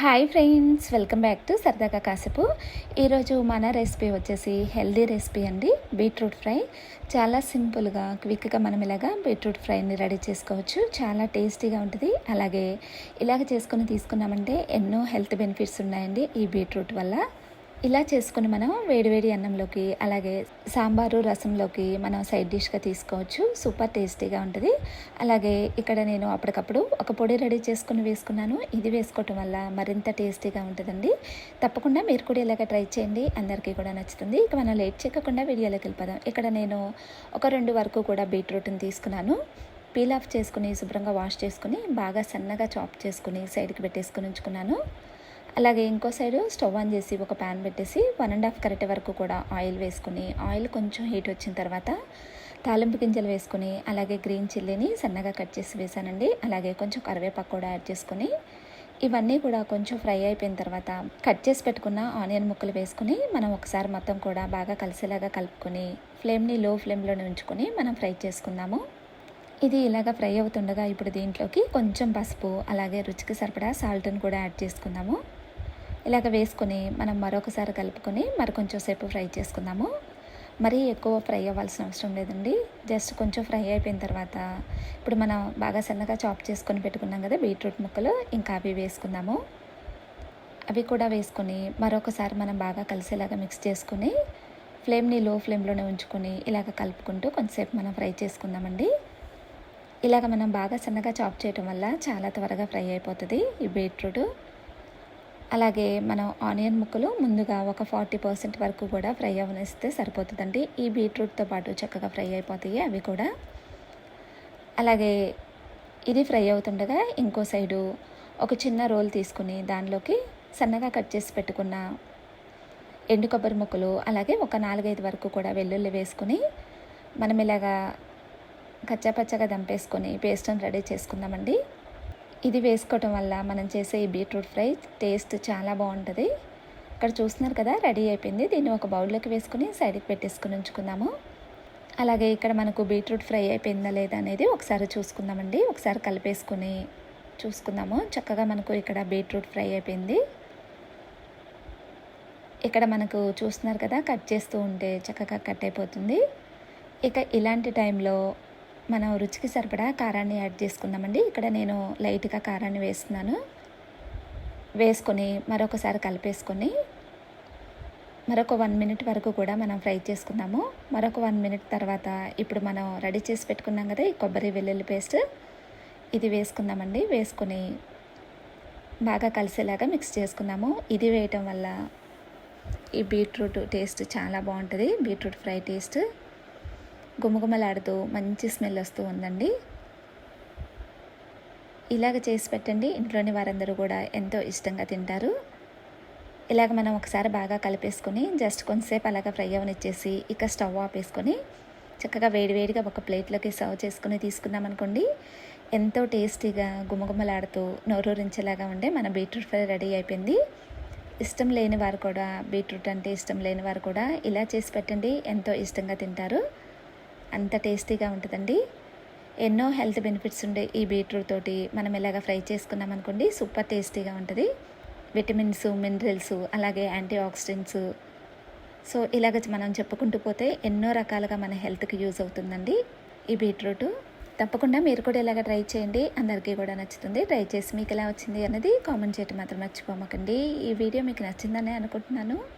Hi friends welcome back to సరదాగా కాసేపు ఈరోజు మన రెసిపీ వచ్చేసి హెల్దీ రెసిపీ అండి. బీట్రూట్ ఫ్రై చాలా సింపుల్గా క్విక్గా మనం ఇలాగా బీట్రూట్ ఫ్రైని రెడీ చేసుకోవచ్చు. చాలా టేస్టీగా ఉంటుంది. అలాగే ఇలాగ చేసుకొని తీసుకున్నామంటే ఎన్నో హెల్త్ బెనిఫిట్స్ ఉన్నాయండి ఈ బీట్రూట్ వల్ల. ఇలా చేసుకుని మనం వేడివేడి అన్నంలోకి అలాగే సాంబారు రసంలోకి మనం సైడ్ డిష్గా తీసుకోవచ్చు. సూపర్ టేస్టీగా ఉంటుంది. అలాగే ఇక్కడ నేను అప్పటికప్పుడు ఒక పొడి రెడీ చేసుకుని వేసుకున్నాను. ఇది వేసుకోవటం వల్ల మరింత టేస్టీగా ఉంటుందండి. తప్పకుండా మీరు కూడా ఇలాగ ట్రై చేయండి. అందరికీ కూడా నచ్చుతుంది. ఇక మనం లేట్ చేయకుండా వీడియోలోకి వెళ్ళిపోదాం. ఇక్కడ నేను ఒక రెండు వరకు కూడా బీట్రూట్ని తీసుకున్నాను. పీల్ ఆఫ్ చేసుకుని శుభ్రంగా వాష్ చేసుకుని బాగా సన్నగా చాప్ చేసుకుని సైడ్కి పెట్టేసుకుని ఉంచుకున్నాను. అలాగే ఇంకో సైడు స్టవ్ ఆన్ చేసి ఒక ప్యాన్ పెట్టేసి వన్ అండ్ హాఫ్ కరెక్ట్ వరకు కూడా ఆయిల్ వేసుకుని ఆయిల్ కొంచెం హీట్ వచ్చిన తర్వాత తాలింపు గింజలు వేసుకుని అలాగే గ్రీన్ చిల్లీని సన్నగా కట్ చేసి వేసానండి. అలాగే కొంచెం కరివేపాకు కూడా యాడ్ చేసుకుని ఇవన్నీ కూడా కొంచెం ఫ్రై అయిపోయిన తర్వాత కట్ చేసి పెట్టుకున్న ఆనియన్ ముక్కలు వేసుకుని మనం ఒకసారి మొత్తం కూడా బాగా కలిసేలాగా కలుపుకొని ఫ్లేమ్ని లో ఫ్లేమ్లోనే ఉంచుకొని మనం ఫ్రై చేసుకుందాము. ఇది ఇలాగ ఫ్రై అవుతుండగా ఇప్పుడు దీంట్లోకి కొంచెం పసుపు అలాగే రుచికి సరిపడా సాల్ట్ని కూడా యాడ్ చేసుకుందాము. ఇలాగ వేసుకొని మనం మరొకసారి కలుపుకొని మరి కొంచెం సేపు ఫ్రై చేసుకుందాము. మరీ ఎక్కువ ఫ్రై అవ్వాల్సిన అవసరం లేదండి. జస్ట్ కొంచెం ఫ్రై అయిపోయిన తర్వాత ఇప్పుడు మనం బాగా సన్నగా చాప్ చేసుకొని పెట్టుకున్నాం కదా బీట్రూట్ ముక్కలు ఇంకా అవి వేసుకుందాము. అవి కూడా వేసుకొని మరొకసారి మనం బాగా కలిసేలాగా మిక్స్ చేసుకొని ఫ్లేమ్ని లో ఫ్లేమ్లోనే ఉంచుకొని ఇలాగ కలుపుకుంటూ కొంతసేపు మనం ఫ్రై చేసుకుందామండి. ఇలాగ మనం బాగా సన్నగా చాప్ చేయటం వల్ల చాలా త్వరగా ఫ్రై అయిపోతుంది ఈ బీట్రూట్. అలాగే మనం ఆనియన్ ముక్కలు ముందుగా ఒక ఫార్టీ పర్సెంట్ వరకు కూడా ఫ్రై అవనిస్తే సరిపోతుందండి. ఈ బీట్రూట్తో పాటు చక్కగా ఫ్రై అయిపోతాయి అవి కూడా. అలాగే ఇది ఫ్రై అవుతుండగా ఇంకో సైడు ఒక చిన్న రోల్ తీసుకుని దానిలోకి సన్నగా కట్ చేసి పెట్టుకున్న ఎండు కొబ్బరి ముక్కలు అలాగే ఒక నాలుగైదు వరకు కూడా వెల్లుల్లి వేసుకుని మనం ఇలాగా కచ్చాపచ్చగా దంపేసుకొని పేస్ట్ని రెడీ చేసుకుందామండి. ఇది వేసుకోవటం వల్ల మనం చేసే ఈ బీట్రూట్ ఫ్రై టేస్ట్ చాలా బాగుంటుంది. ఇక్కడ చూస్తున్నారు కదా రెడీ అయిపోయింది. దీన్ని ఒక బౌల్లోకి వేసుకుని సైడ్కి పెట్టేసుకుని ఉంచుకుందాము. అలాగే ఇక్కడ మనకు బీట్రూట్ ఫ్రై అయిపోయిందా లేదా అనేది ఒకసారి చూసుకుందామండి. ఒకసారి కలిపేసుకుని చూసుకుందాము. చక్కగా మనకు ఇక్కడ బీట్రూట్ ఫ్రై అయిపోయింది. ఇక్కడ మనకు చూస్తున్నారు కదా కట్ చేస్తూ ఉంటే చక్కగా కట్ అయిపోతుంది. ఇక ఇలాంటి టైంలో మనం రుచికి సరిపడా కారాన్ని యాడ్ చేసుకుందామండి. ఇక్కడ నేను లైట్గా కారాన్ని వేస్తున్నాను. వేసుకొని మరొకసారి కలిపేసుకొని మరొక వన్ మినిట్ వరకు కూడా మనం ఫ్రై చేసుకుందాము. మరొక వన్ మినిట్ తర్వాత ఇప్పుడు మనం రెడీ చేసి పెట్టుకున్నాం కదా ఈ కొబ్బరి వెల్లుల్లి పేస్ట్. ఇది వేసుకుందామండి. వేసుకొని బాగా కలిసేలాగా మిక్స్ చేసుకుందాము. ఇది వేయటం వల్ల ఈ బీట్రూట్ టేస్ట్ చాలా బాగుంటుంది. Beetroot fry taste. గుమగుమలాడుతూ మంచి స్మెల్ వస్తూ ఉందండి. ఇలాగ చేసి పెట్టండి. ఇంట్లోని వారందరూ కూడా ఎంతో ఇష్టంగా తింటారు. ఇలాగ మనం ఒకసారి బాగా కలిపేసుకొని జస్ట్ కొంతసేపు అలాగ ఫ్రై అవనిచ్చేసి ఇక స్టవ్ ఆపేసుకొని చక్కగా వేడివేడిగా ఒక ప్లేట్లోకి సర్వ్ చేసుకుని తీసుకున్నామనుకోండి ఎంతో టేస్టీగా గుమగుమలాడుతూ నోరూరించేలాగా ఉండే మన బీట్రూట్ ఫ్రై రెడీ అయిపోయింది. ఇష్టం లేని వారు కూడా బీట్రూట్ అంటే ఇష్టం లేని వారు కూడా ఇలా చేసి పెట్టండి. ఎంతో ఇష్టంగా తింటారు. అంత టేస్టీగా ఉంటుందండి. ఎన్నో హెల్త్ బెనిఫిట్స్ ఉండే ఈ బీట్రూట్ తోటి మనం ఇలాగ ఫ్రై చేసుకున్నాం అనుకోండి సూపర్ టేస్టీగా ఉంటుంది. విటమిన్స్ మినరల్స్ అలాగే యాంటీ ఆక్సిడెంట్స్ సో ఇలాగ మనం చెప్పుకుంటూ పోతే ఎన్నో రకాలుగా మన హెల్త్కి యూజ్ అవుతుందండి ఈ బీట్రూట్. తప్పకుండా మీరు కూడా ఇలాగ ట్రై చేయండి. అందరికీ కూడా నచ్చుతుంది. ట్రై చేసి మీకు ఎలా వచ్చింది అన్నది కామెంట్ చేయటం మాత్రం మర్చిపోమకండి. ఈ వీడియో మీకు నచ్చిందనే అనుకుంటున్నాను.